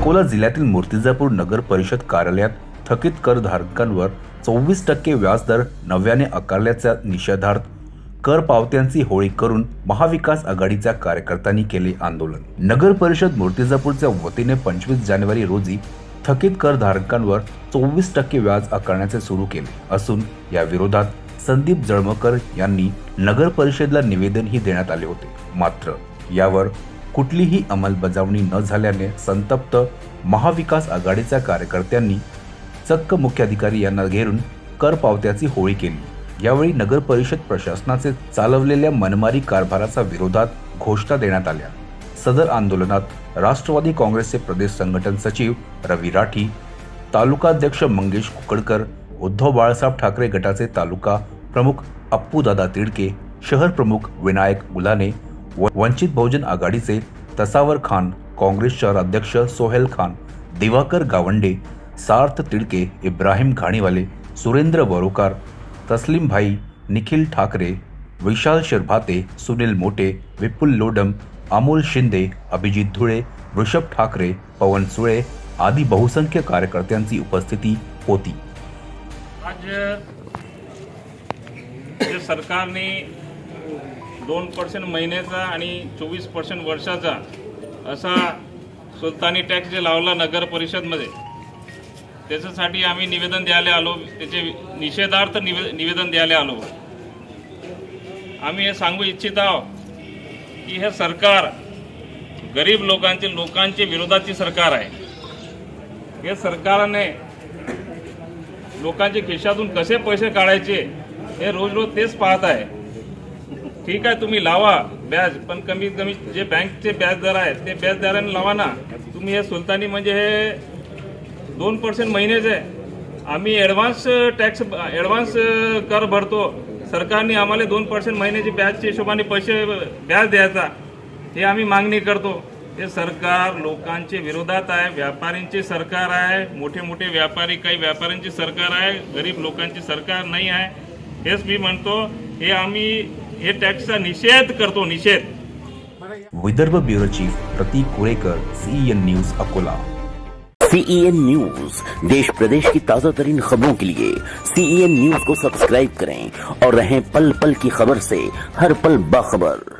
अकोला जिल्ह्यातील मूर्तिजापूर नगर परिषद कार्यालयात थकीत करधारकांवर चोवीस टक्के व्याजदर नव्याने आकारल्याच्या निषेधार्थ. कर पावत्यांची होळी करून महाविकास आघाडीच्या कार्यकर्त्यांनी केले आंदोलन. नगर परिषद मूर्तिजापूरच्या वतीने पंचवीस जानेवारी रोजी थकीत करधारकांवर चोवीस टक्के व्याज आकारण्याचे सुरू केले असून या विरोधात संदीप जळमकर यांनी नगर परिषदेला निवेदनही देण्यात आले होते. मात्र यावर कुठलीही अंमलबजावणी न झाल्याने संतप्त महाविकास आघाडीच्या कार्यकर्त्यांनी चक्क मुख्याधिकारी यांना घेरून कर पावत्याची होळी केली. यावेळी नगर परिषद प्रशासनाचे चालवलेल्या मनमारी कारभाराचा विरोधात घोषणा देण्यात आल्या. सदर आंदोलनात राष्ट्रवादी काँग्रेसचे प्रदेश संघटन सचिव रवी राठी तालुकाध्यक्ष मंगेश कुकडकर उद्धव बाळासाहेब ठाकरे गटाचे तालुका प्रमुख अप्पूदादा तिडके शहर प्रमुख विनायक मुलाने वंचित बहुजन आघाडीचे तसावर खान, काँग्रेस शहर अध्यक्ष सोहेल खान, दिवाकर गावंडे, सार्थ तिडके इब्राहिम घाणीवाले, सुरेंद्र वरोकार, तस्लीम भाई, निखिल ठाकरे, विशाल शिरभाते, सुनील मोटे, विपुल लोडम, अमोल शिंदे, अभिजित धुळे वृषभ ठाकरे, पवन सुळे आदी बहुसंख्य कार्यकर्त्यांची उपस्थिती होती. आज सरकारने दोन पर्सेंट महिन्याचा आणि चोवीस पर्सेंट वर्षाचा असा सुलतानी टॅक्स जे लावला नगर परिषदमध्ये त्याच्यासाठी आम्ही निवेदन द्यायला आलो. त्याचे निषेधार्थ निवे निवेदन द्यायला आलो. आम्ही हे सांगू इच्छित आहोत की हे सरकार गरीब लोकांचे लोकांचे विरोधाची सरकार आहे. हे सरकारने लोकांच्या खिशातून कसे पैसे काढायचे हे रोज रोज तेच पाहत आहे. ठीक आहे तुम्ही लावा व्याज पण कमीत कमी जे बँकचे व्याज दर आहेत ते व्याज दराने लावा ना. तुम्ही हे सुलतानी म्हणजे हे दोन पर्सेंट महिनेच आहे. आम्ही ॲडव्हान्स टॅक्स ॲडव्हान्स कर भरतो. सरकारने आम्हाला दोन पर्सेंट महिन्याची व्याजच्या हिशोबाने पैसे व्याज द्यायचा. हे आम्ही मागणी करतो. हे सरकार लोकांचे विरोधात आहे व्यापाऱ्यांचे सरकार आहे मोठे मोठे व्यापारी काही व्यापाऱ्यांचे सरकार आहे गरीब लोकांचे सरकार नाही आहे. हेच मी म्हणतो. हे आम्ही हे टॅक्सचा निषेध करतो निषेध. Vidarbha bureau chief Prateek Kurekar CN news Akola. CEN news देश प्रदेश की ताज़ा तरीन खबरों के लिए सीईएन न्यूज़ को सब्सक्राइब करें और रहें पल पल की खबर से हर पल बाखबर।